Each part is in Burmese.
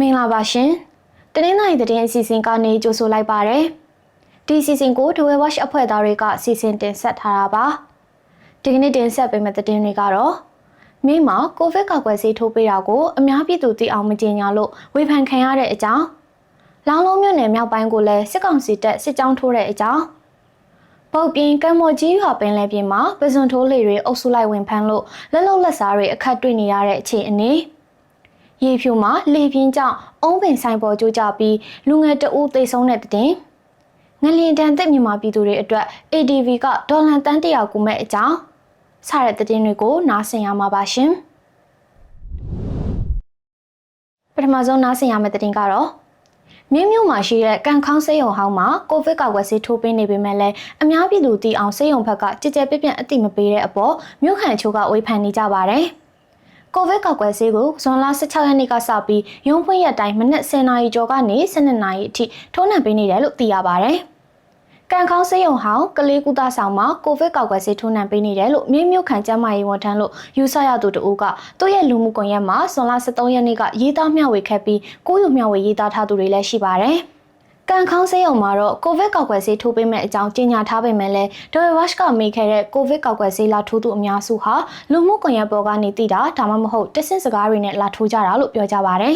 မင်္ဂလာပါရှင်တနင်္လာရီသတင်းအစီအစဉ်ကနေကြိုဆိုလိုက်ပါရယ်ဒီအစီအစဉ်ကို The Way Watch အဖွဲ့သားတွေကစီစဉ်တင်ဆက်ထားတာပါဒီကနေ့တင်ဆက်ပေးမယ့်သတင်းတွေကတော့မိမှာကိုဗစ်ကာကွယ်ဆေးထိုးပေးတာကိုအများပြည်သူသိအောင်မကြေညာလို့ဝေဖန်ခံရတဲ့အကြောင်းလောင်းလုံးမြို့နယ်မြောက်ပိုင်းကိုလည်းစစ်ကောင်စီတပ်စစ်ကြောင်းထိုးတဲ့အကြောင်းပုတ်ပြင်းကံမော်ကြီးရွာပင်လယ်ပြင်မှာပဇွန်ထိုးလေတွေအုပ်စုလိုက်ဝင်ဖမ်းလို့လက်လုံလက်စားတွေအခက်တွေ့နေရတဲ့အခြေအနေ ရေဖြူမှာလေပြင်းကြောင့်အုံးပင်ဆိုင်ပေါ်ကျိုးကြပြီးလူငယ်တအူးသေဆုံးတဲ့တဲ့င်းငလျင်တန်သက်မြန်မာပြည်သူတွေအတွက် ADV ကဒေါ်လန်တန်းတရာကူမဲ့အကြောင်းစတဲ့တဲ့င်းတွေကိုနားဆင်ရမှာပါရှင်ပထမဆုံးနားဆင်ရမယ့်တဲ့င်းကတော့မြင်းမြို့မှာရှိတဲ့ကန်ခေါင်းစေးရုံဟောင်းမှာကိုဗစ်ကာကွယ်ဆေးထိုးပေးနေပေမဲ့လည်းအများပြည်သူသိအောင်စေးရုံဘက်ကကြည်ကြဲပြပြအတိမပေးတဲ့အပေါ်မြို့ခံချို့ကဝေဖန်နေကြပါတယ်။ ကိုဗစ်ကာကွယ်ဆေးကိုဇွန်လ16ရက်နေ့ကစပြီးရုံးဖွင့်ရက်တိုင်းမနက်10:00နာရီကျော်ကနေ12:00နာရီအထိထိုးနှံပေးနေတယ်လို့သိရပါတယ်။ကန်ခေါင်းစေးရုံဟောင်းကလေးကုသဆောင်မှာကိုဗစ်ကာကွယ်ဆေးထိုးနှံပေးနေတယ်လို့မြို့မြို့ခံကျန်းမာရေးဝန်ထမ်းလို့ယူဆရသူတဦးကသူ့ရဲ့လူမှုကွန်ရက်မှာဇွန်လ23ရက်နေ့ကရေးသားမျှဝေခဲ့ပြီးကိုယူမျှဝေရေးသားထားသူတွေလည်းရှိပါတယ်။ ကန်ခေါင်းဆေးရုံမှာတော့ကိုဗစ်ကောက်ွယ်ဆေးထိုးပေးမဲ့အကြောင်းကြေညာထားပေမဲ့လည်းဒေါ်ဝက်ရှ်ကမေးခဲ့တဲ့ကိုဗစ်ကောက်ွယ်ဆေးလာထိုးသူအများစုဟာလူမှုကွန်ရက်ပေါ်ကနေသိတာဒါမှမဟုတ်တဆင့်စကားတွေနဲ့လာထိုးကြတာလို့ပြောကြပါဗျ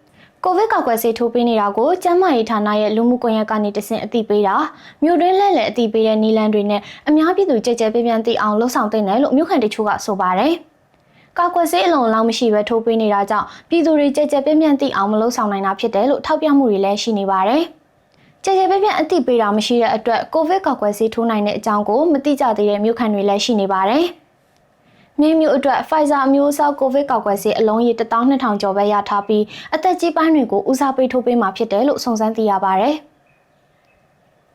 ။ကိုဗစ်ကောက်ွယ်ဆေးထိုးပေးနေတာကိုကျန်းမာရေးဌာနရဲ့လူမှုကွန်ရက်ကနေတဆင့်အသိပေးတာမြို့တွင်းလဲလဲအသိပေးတဲ့နီလန်တွေနဲ့အများပြည်သူကြည်ကြဲပြပြန်သိအောင်လှုံ့ဆော်တင်တယ်လို့မြို့ခံတချို့ကဆိုပါတယ်။ကောက်ွယ်ဆေးအလုံးလောက်မရှိပဲထိုးပေးနေတာကြောင့်ပြည်သူတွေကြည်ကြဲပြပြန်သိအောင်မလှုံ့ဆော်နိုင်တာဖြစ်တယ်လို့ထောက်ပြမှုတွေလည်းရှိနေပါတယ်။ ကြည်ကြဲပြပြန်အသိပေးတာမရှိတဲ့အတွက်ကိုဗစ်ကောက်ွယ်ဆေးထိုးနိုင်တဲ့အကြောင်းကိုမသိကြသေးတဲ့မြို့ခံတွေလည်းရှိနေပါတယ်။မြင်းမျိုးအတွက် Pfizer အမျိုးအစားကိုဗစ်ကောက်ွယ်ဆေးအလုံးရေ12000ကျော်ပဲရထားပြီးအသက်ကြီးပိုင်းတွေကိုဦးစားပေးထိုးပေးမှာဖြစ်တယ်လို့စုံစမ်းသိရပါဗျ။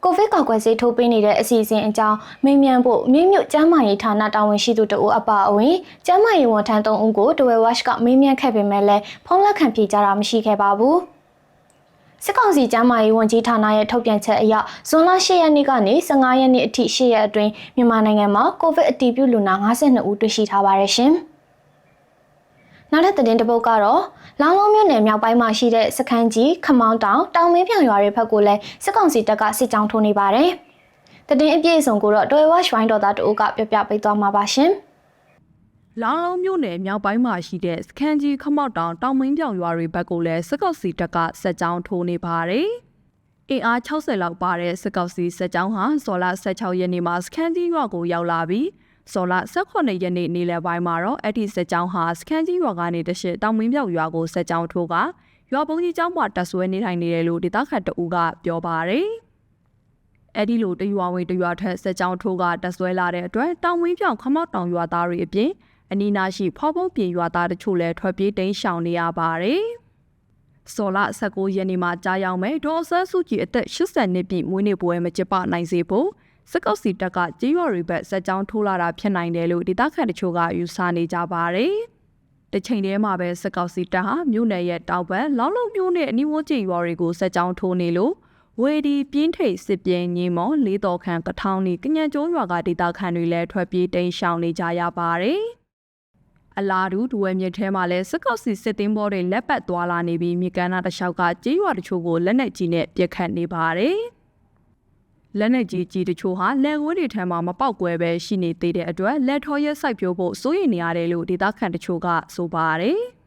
ကိုဗစ်ကောက်ွယ်ဆေးထိုးပေးနေတဲ့အစီအစဉ်အကြောင်းမေးမြန်းဖို့မြင်းမြို့ကျန်းမာရေးဌာနတာဝန်ရှိသူတဦးအပါအဝင်ကျန်းမာရေးဝန်ထမ်း၃ဦးကိုတဝဲဝက်ရှ်ကမေးမြန်းခဲ့ပေမဲ့လည်းဖုန်းလက်ခံဖြေကြားတာမရှိခဲ့ပါဘူး။ စစ်ကောင်စီကျန်းမာရေးဝန်ကြီးဌာနရဲ့ထုတ်ပြန်ချက်အရဇွန်လ10ရက်နေ့ကနေ15ရက်နေ့အထိ10ရက်အတွင်းမြန်မာနိုင်ငံမှာကိုဗစ်အတည်ပြုလူနာ52ဦးတွေ့ရှိထားပါတယ်ရှင်။နောက်ထပ်သတင်းတစ်ပုဒ်ကတော့လောင်းလုံးမြို့နယ်မြောက်ပိုင်းမှာရှိတဲ့စခန်းကြီးခမောင်းတောင်တောင်မင်းပြောင်ရွာတွေဘက်ကိုလည်းစစ်ကောင်စီတပ်ကစစ်ကြောင်းထိုးနေပါတယ်။တည်င်းအပြည့်အစုံကိုတော့တော်ဝါရွှိုင်းတော်သားတို့ကပြပြပေးသွားမှာပါရှင်။ လောင်လုံးမြို့နယ်မြောက်ပိုင်းမှာရှိတဲ့စခန်းကြီးခမောက်တောင်တောင်မင်းပြောင်ရွာတွေဘက်ကိုလည်းစစ်ကောက်စီတပ်ကစက်ကြောင်းထိုးနေပါတယ်။အင်အား60လောက်ပါတဲ့စစ်ကောက်စီစက်ကြောင်းဟာဇော်လ16ရက်နေ့မှာစခန်းကြီးရွာကိုရောက်လာပြီးဇော်လ18ရက်နေ့နေ့လယ်ပိုင်းမှာတော့အဲ့ဒီစက်ကြောင်းဟာစခန်းကြီးရွာကနေတရှိတောင်မင်းပြောင်ရွာကိုစက်ကြောင်းထိုးကရွာပုံကြီးကျောင်းမှာတက်ဆွဲနေထိုင်နေတယ်လို့ဒေသခံတအူးကပြောပါတယ်။အဲ့ဒီလိုတရွာဝင်တရွာထက်စက်ကြောင်းထိုးကတက်ဆွဲလာတဲ့အတွက်တောင်ဝင်းပြောင်ခမောက်တောင်ရွာသားတွေအပြင် အနီးနားရှိဖော်ပုံပြင်ရွာသားတို့လည်းထွက်ပြေးတိမ်းရှောင်နေရပါတယ်။စော်လ19ရက်နေ့မှာကြားရောက်မဲ့ဒေါ်ဆန်းစုကြည်အသက်80နှစ်ပြည့်မွေးနေ့ပွဲမကျပနိုင်စေဖို့စကောက်စီတက်ကကြေးရွာတွေဘက်စက်ကြောင်းထိုးလာတာဖြစ်နိုင်တယ်လို့ဒေသခံတချို့ကယူဆနေကြပါတယ်။တချိန်တည်းမှာပဲစကောက်စီတက်ဟာမြို့နယ်ရဲ့တောင်ဘက်လောင်းလုံးမြို့နယ်အနီးဝန်းကျင်ရွာတွေကိုစက်ကြောင်းထိုးနေလို့ဝေဒီပြင်းထိတ်စစ်ပြင်းညင်းမော်လေးတော်ခန့်ကထောင်နီကညံကျုံးရွာကဒေသခံတွေလည်းထွက်ပြေးတိမ်းရှောင်နေကြရပါတယ်။ အလာတူဒူဝဲမြစ်ထဲမှာလည်းစကော့စီစစ်တင်းဘောတွေလက်ပတ်သွားလာနေပြီးမြေကမ်းနားတစ်လျှောက်ကကြေးရွာတချို့ကိုလက်နက်ကြီးနဲ့ပြစ်ခတ်နေပါတယ်။လက်နက်ကြီးကြီးတချို့ဟာလက်ဝဲတွေထဲမှာမပေါက်ကွဲပဲရှိနေသေးတဲ့အတွက်လက်ထော်ရဲစိုက်ပျိုးဖို့စိုးရိမ်နေရတယ်လို့ဒေသခံတချို့ကဆိုပါတယ်။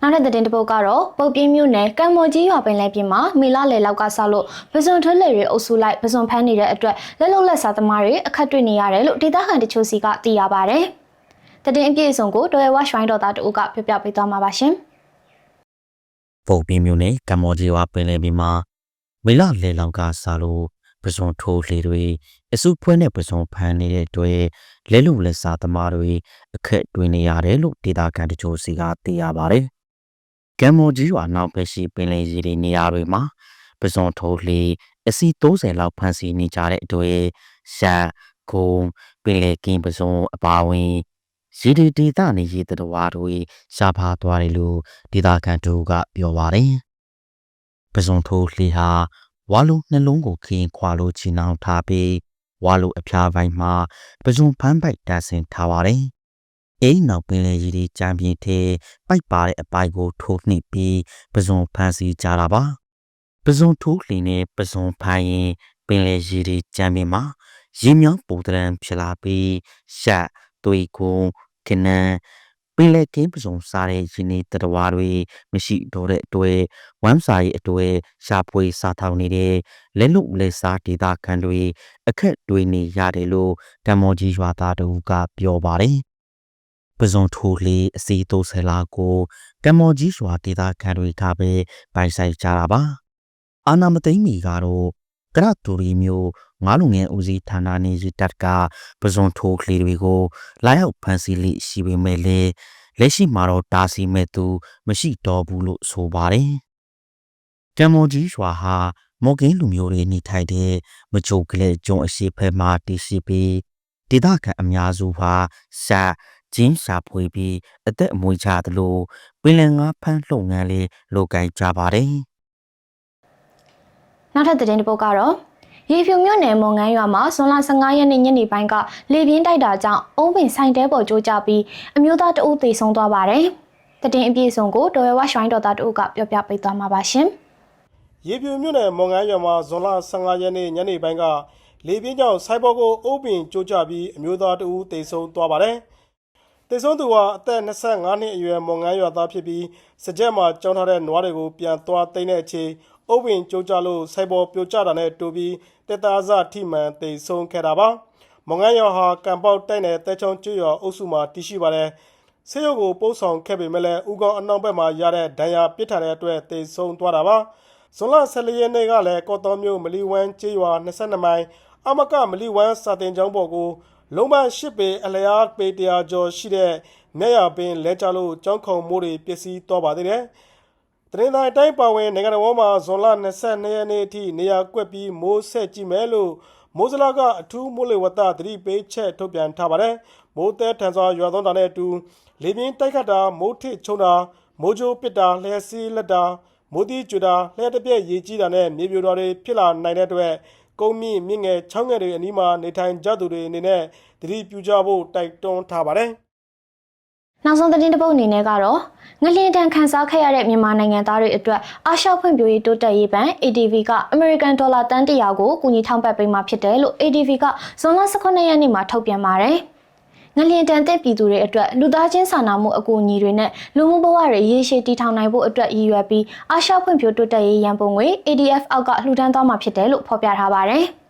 နောက်တဲ့တဲ့တပုတ်ကတော့ပုတ်ပြင်းမြို့နယ်ကံမော်ကြီးရွာပင်လယ်ပြင်မှာမေလလယ်လောက်ကဆောက်လို့ပဇွန်ထွန်းလေတွေအုပ်စုလိုက်ပဇွန်ဖမ်းနေတဲ့အတွက်လက်လုံလက်စားသမားတွေအခက်တွေ့နေရတယ်လို့ဒေသခံတချို့စီကသိရပါဗျ။ တည်င်းအပြည့်အစုံကိုတော်ရဝရွှိုင်းတော်သားတို့ကပြပြပေးသွားမှာပါရှင်။ပုံပြင်းမျိုးနဲ့ကမ္ဘောဒီးယားပင်လယ်ပြင်မှာမေလလေလောင်ကစားလို့ပစုံထိုးလေတွေအစုဖွဲနဲ့ပစုံဖမ်းနေတဲ့တွေ့လဲလူလက်စားသမားတွေအခက်တွင်နေရတယ်လို့ဒေတာကန်တချို့စီကသိရပါတယ်။ကမ္ဘောဒီးယားနောက်ဘက်ရှိပင်လယ်ရေတွေနေရာတွေမှာပစုံထိုးလေအစီ30လောက်ဖမ်းဆီးနေကြတဲ့တွေ့ရှာခုံပင်လယ်ကင်းပစုံအပါဝင် ရေဒီဒေသနေရေတတော်တို့ရှားဖားသွားတယ်လို့ဒေသခံတို့ကပြောပါတယ်။ပစုံထိုးလှေဟာဝါလူနှလုံးကိုခင်းခွာလို့ချီနှောင်ထားပြီးဝါလူအဖျားပိုင်းမှာပစုံဖမ်းပိုက်တာဆင်ထားပါတယ်။အိမ်နောက်ပင်လေကြီးတွေကြံပြင်းထဲပိုက်ပါတဲ့အပိုက်ကိုထိုးနှိပ်ပြီးပဇွန်ဖန်စီကြတာပါပဇွန်ထိုးလှင်းနဲ့ပဇွန်ဖန်ရင်ပင်လေကြီးတွေကြံပြင်းမှာရေမြောင်းပုံတရံဖြစ်လာပြီးရှက် သွေးကုန်းခနန်းပင်လေကင်းပဇွန်စားတဲ့ရင်းနေတတော်တွေမရှိတော့တဲ့အတွက်ဝမ်းစာရဲ့အတွက်ရှာဖွေစားထောင်နေတဲ့လက်လုံလက်စားဒေတာခံတွေအခက်တွေနေရတယ်လို့တမောကြီးရွာသားတို့ကပြောပါတယ်ပဇွန်ထိုးလေးအစီတိုးဆယ်လာကိုကမ္မော်ကြီးရွာဒေတာခံတွေကပဲပိုင်ဆိုင်ကြတာပါအာနာမသိမ့်မီကတော့ ကရတူရီမျိုးငါးလုံငယ်ဦးစီးဌာနနေစီတပ်ကပဇွန်ထိုးကလေးတွေကိုလာရောက်ဖန်ဆီးလိရှိပေမဲ့လေလက်ရှိမှာတော့တာစီမဲ့သူမရှိတော့ဘူးလို့ဆိုပါတယ်ကမ္မော်ကြီးရွာဟာမော်ကင်းလူမျိုးတွေနေထိုင်တဲ့မချိုကလေးကျွန်းအရှိဖဲမှာတည်ရှိပြီးဒေသခံအများစုဟာဆက်ကျင်းရှာဖွေပြီးအသက်အမွေချသလိုပင်လယ်ငါဖမ်းလှုပ်ငန်းလေးလုပ်ကိုင်ကြပါတယ် နောက်ထပ်သတင်းတစ်ပုဒ်ကတော့ရေဖြူမြို့နယ်မုံငန်းရွာမှာဇွန်လ15ရက်နေ့ညနေပိုင်းကလေပြင်းတိုက်တာကြောင့်အုံးပင်ဆိုင်တဲပေါ်ကျိုးကျပြီးအမျိုးသားတအုပ်သေဆုံးသွားပါတယ်။သတင်းအပြည့်အစုံကိုတော်ရဝရှိုင်းတော်သားတအုပ်ကပြောပြပေးသွားမှာပါရှင်။ရေပြူမြို့နယ်မွန်ငန်းရွာမှာဇွန်လ15ရက်နေ့ညနေပိုင်းကလေပြင်းကြောင့်စိုက်ဘောကိုအုပ်ပင်ကျိုးကျပြီးအမျိုးသားတဦးတေဆုံးသွားပါတယ်။တေဆုံးသူဟာအသက်25နှစ်အရွယ်မွန်ငန်းရွာသားဖြစ်ပြီးစကြက်မှာကျောင်းထားတဲ့နွားတွေကိုပြန်သွားသိမ်းတဲ့အချိန် အုပ်ပင်ကျိုးကျလို့စိုက်ဘောပြိုကျတာနဲ့တူပြီးတက်သားစထိမှန်တေဆုံးခဲ့တာပါ။မွန်ငန်းရွာဟာကံပေါက်တိုက်နယ်တဲချုံကျွော်အုပ်စုမှာတည်ရှိပါတယ်။ဆေးရုံကိုပို့ဆောင်ခဲ့ပေမဲ့လည်းဥကောင်အနောက်ဘက်မှာရတဲ့ဒဏ်ရာပစ်ထားတဲ့အတွက်တေဆုံးသွားတာပါဇွန်လ14ရက်နေ့ကလည်းကော့တော်မြို့မလီဝမ်ကျေးရွာ22မိုင်အမကမလီဝမ်စာတင်ကျောင်းပေါ်ကိုလုံးပရှစ်ပေအလျားပေတရာကျော်ရှိတဲ့မြက်ရပင်လဲကြလို့ကျောင်းခုံမိုးတွေပျက်စီးသွားပါသေးတယ် တရင်တိုင်းတိုင်းပါဝင်နိုင်ငံတော်မှာဇွန်လ22ရက်နေ့အထိနေရာကွက်ပြီးမိုးဆက်ကြည့်မယ်လို့မိုးစလာကအထူးမိုးလေဝသသတိပေးချက်ထုတ်ပြန်ထားပါတယ်။မိုးတဲထန်စွာရွာသွန်းတာနဲ့အတူလေပြင်းတိုက်ခတ်တာမိုးထစ်ချုံတာမိုးကြိုးပစ်တာလျှက်စီးလက်တာမိုးတီးကြွတာလျှက်တစ်ပြက်ရေကြီးတာနဲ့မြေပြိုတာတွေဖြစ်လာနိုင်တဲ့အတွက်ကုန်းမြင့်မြင့်ငယ်ချောင်းငယ်တွေအနီးမှာနေထိုင်ကြသူတွေအနေနဲ့သတိပြုကြဖို့တိုက်တွန်းထားပါတယ်။ နောက်ဆုံးသတင်းတစ်ပုဒ်အနေနဲ့ကတော့ငလျင်တန်ခန်းစားခဲ့ရတဲ့မြန်မာနိုင်ငံသားတွေအတွက်အာရှဖွံ့ဖြိုးရေးတိုးတက်ရေးဘဏ် ADV ကအမေရိကန်ဒေါ်လာတန်100ကိုကူညီထောက်ပံ့ပေးမှာဖြစ်တယ်လို့ ADV ကဇွန်လ18ရက်နေ့မှာထုတ်ပြန်ပါတယ်။ငလျင်တန်တဲ့ပြည်သူတွေအတွက်လူသားချင်းစာနာမှုအကူအညီတွေနဲ့လူမှုဘဝတွေရေရှည်တည်ထောင်နိုင်ဖို့အတွက်ရည်ရွယ်ပြီးအာရှဖွံ့ဖြိုးတိုးတက်ရေးရန်ပုံငွေ ADF အောက်ကလှူဒန်းသွားမှာဖြစ်တယ်လို့ဖော်ပြထားပါတယ်။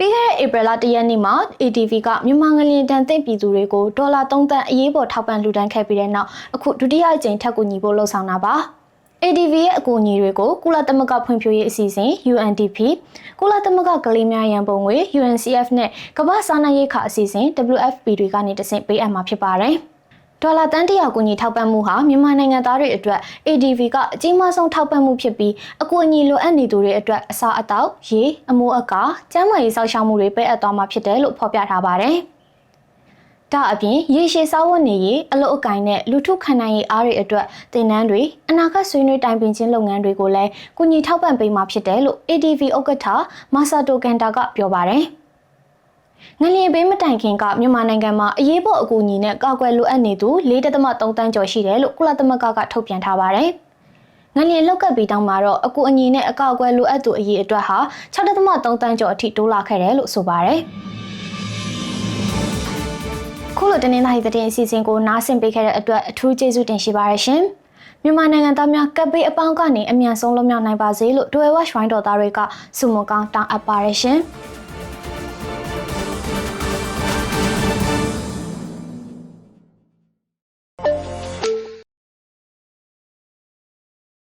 ပြီးခဲ့တဲ့ဧပြီလ၁ရက်နေ့မှာ ATV ကမြန်မာငလျင်တန်တဲ့ပြည်သူတွေကိုဒေါ်လာ3သန်းအရေးပေါ်ထောက်ပံ့လှူဒန်းခဲ့ပြီးတဲ့နောက်အခုဒုတိယအကြိမ်ထပ်ကူညီဖို့လှုံ့ဆော်တာပါ ADV ရဲ့အကူအညီတွေကိုကုလသမဂ္ဂဖွံ့ဖြိုးရေးအစီအစဉ် UNDP ကုလသမဂ္ဂကလေးများရန်ပုံငွေ UNCF နဲ့ကမ္ဘာစားနပ်ရိက္ခာအစီအစဉ် WFP တွေကနေတဆင့်ပေးအပ်မှာဖြစ်ပါတယ်။ ဒေါ်လာတန်တရာကူညီထောက်ပံ့မှုဟာမြန်မာနိုင်ငံသားတွေအတွက် ADV ကအကြီးမားဆုံးထောက်ပံ့မှုဖြစ်ပြီးအကူအညီလိုအပ်နေသူတွေအတွက်အစားအသောက်ရေအမိုးအကာကျန်းမာရေးစောင့်ရှောက်မှုတွေပေးအပ်သွားမှာဖြစ်တယ်လို့ဖော်ပြထားပါတယ်။ဒါအပြင်ရေရှည်စားဝတ်နေရေးအလုပ်အကင်နဲ့လူထုခံနိုင်ရေးအားတွေအတွက်တင်နန်းတွေအနာဂတ်ဆွေးနွေးတိုင်ပင်ခြင်းလုပ်ငန်းတွေကိုလည်းကူညီထောက်ပံ့ပေးမှာဖြစ်တယ်လို့ ADV ဥက္ကဋ္ဌမာဆာတိုကန်တာကပြောပါတယ်။ ငလျင်ဘေးမတိုင်ခင်ကမြန်မာနိုင်ငံမှာအရေးပေါ်အကူအညီနဲ့ကာကွယ်လိုအပ်နေသူ၄ .3 တန်းကျော်ရှိတယ်လို့ကုလသမဂ္ဂကထုတ်ပြန်ထားပါတယ်။ငလျင်လောက်ကပ်ပြီးတောင်းမှာတော့အကူအညီနဲ့အကောက်အကွယ်လိုအပ်သူအရေးအတွက်ဟာ6.3တန်းကျော်အထိတိုးလာခဲ့တယ်လို့ဆိုပါတယ်။ခုလိုတင်းနေတာဟိတဲ့အစီအစဉ်ကိုနားဆင်ပေးခဲ့တဲ့အတွက်အထူးကျေးဇူးတင်ရှိပါတယ်ရှင်။မြန်မာနိုင်ငံသားများကပ်ဘေးအပေါင်းကနေအမြန်ဆုံးလွတ်မြောက်နိုင်ပါစေလို့ဒွယ်ဝက်ရွှိုင်းတော်သားတွေကဆုမွန်ကောင်းတောင်းအပ်ပါတယ်ရှင်။